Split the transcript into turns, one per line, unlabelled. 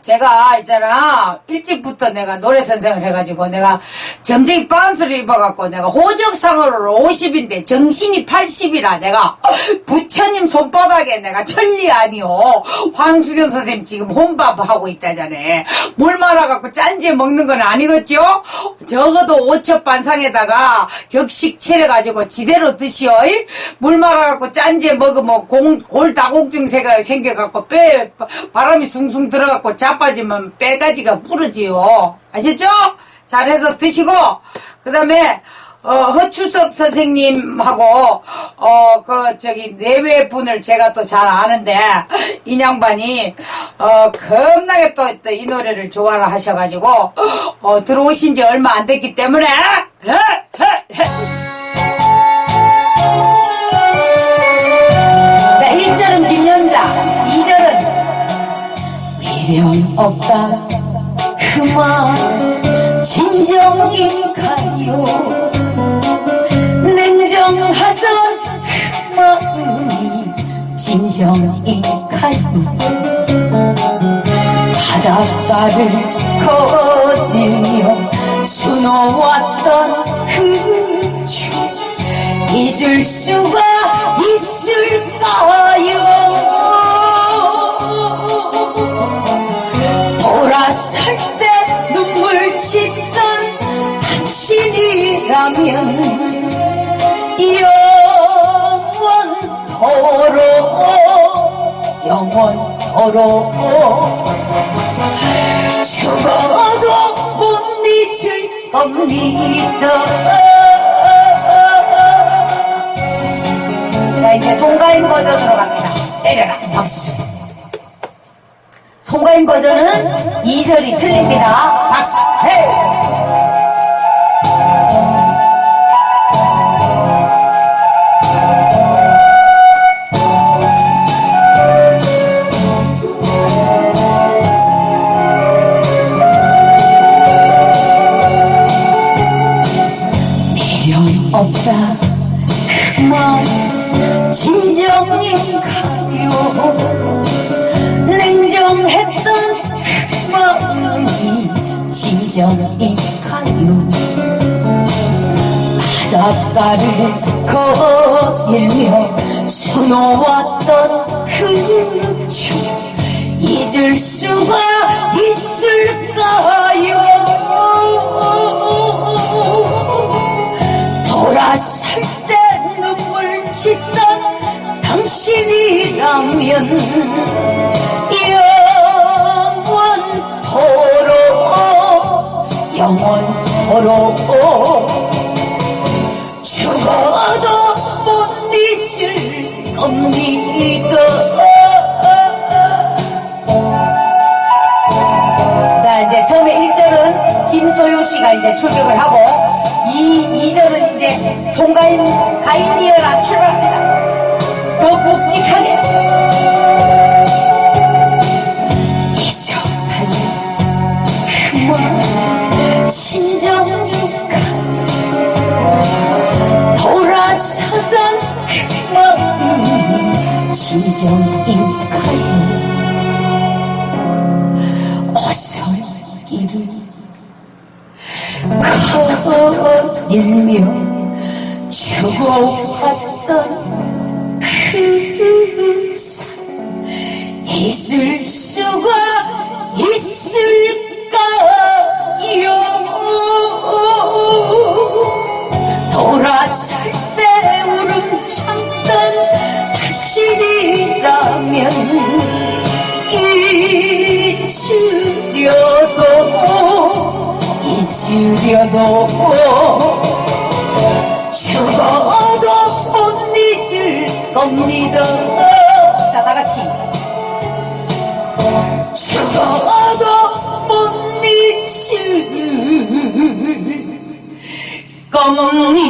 제가 있잖아 일찍부터 내가 노래 선생을 해가지고 내가 점쟁이 반스를 입어갖고 내가 호적상으로 50인데 정신이 80이라 내가 부처님 손바닥에 내가 천리 아니오 황수경 선생님 지금 혼밥하고 있다잖아 물 말아갖고 짠지에 먹는 건 아니겠죠? 적어도 오첩 반상에다가 격식 차려가지고 지대로 드시오 이? 물 말아갖고 짠지에 먹으면 공, 골다공증세가 생겨갖고 뼈에 바- 바람이 숭숭 들어갖고 자빠지면 뼈가지가 부러지요 아셨죠? 잘해서 드시고 그 다음에 어, 허추석 선생님하고, 어, 그, 저기, 내외 분을 제가 또 잘 아는데, 이 양반이, 어, 겁나게 또, 또이 노래를 좋아를 하셔가지고, 어, 들어오신 지 얼마 안 됐기 때문에,
없다. 그만 진정이 가요. 냉정하던 그 마음이 진정이 가요. 바닷가를 거닐며 수놓았던 그춤 잊을 수가 있을까요 돌아설 때 눈물 짓던 당신이라면 영원토록 영원토록 죽어도 못 잊을 겁니다
자, 이제 송가인 버전으로 갑니다. 때려라, 박수. 송가인 버전은 2절이 틀립니다. 박수. 헤이!
정이 가요 바닷가를 거닐며 수놓았던 그춤 잊을 수가 있을까요? 돌아설 때 눈물 짓던 당신이라면 영원토록 죽어도 못 잊을 겁니다
자, 이제 처음에 1절은 김소유 씨가 이제 출격을 하고, 2, 2절은 이제 송가인, 가인이어라 출발합니다. 더 묵직하게.
마음이 진정인가요 어서 이를 거닐며 죽어왔던 그산 잊을 수가 있을 잊으려도 죽어도 못 잊을 겁니다
자, 다 같이.
죽어도 못 잊을 겁니다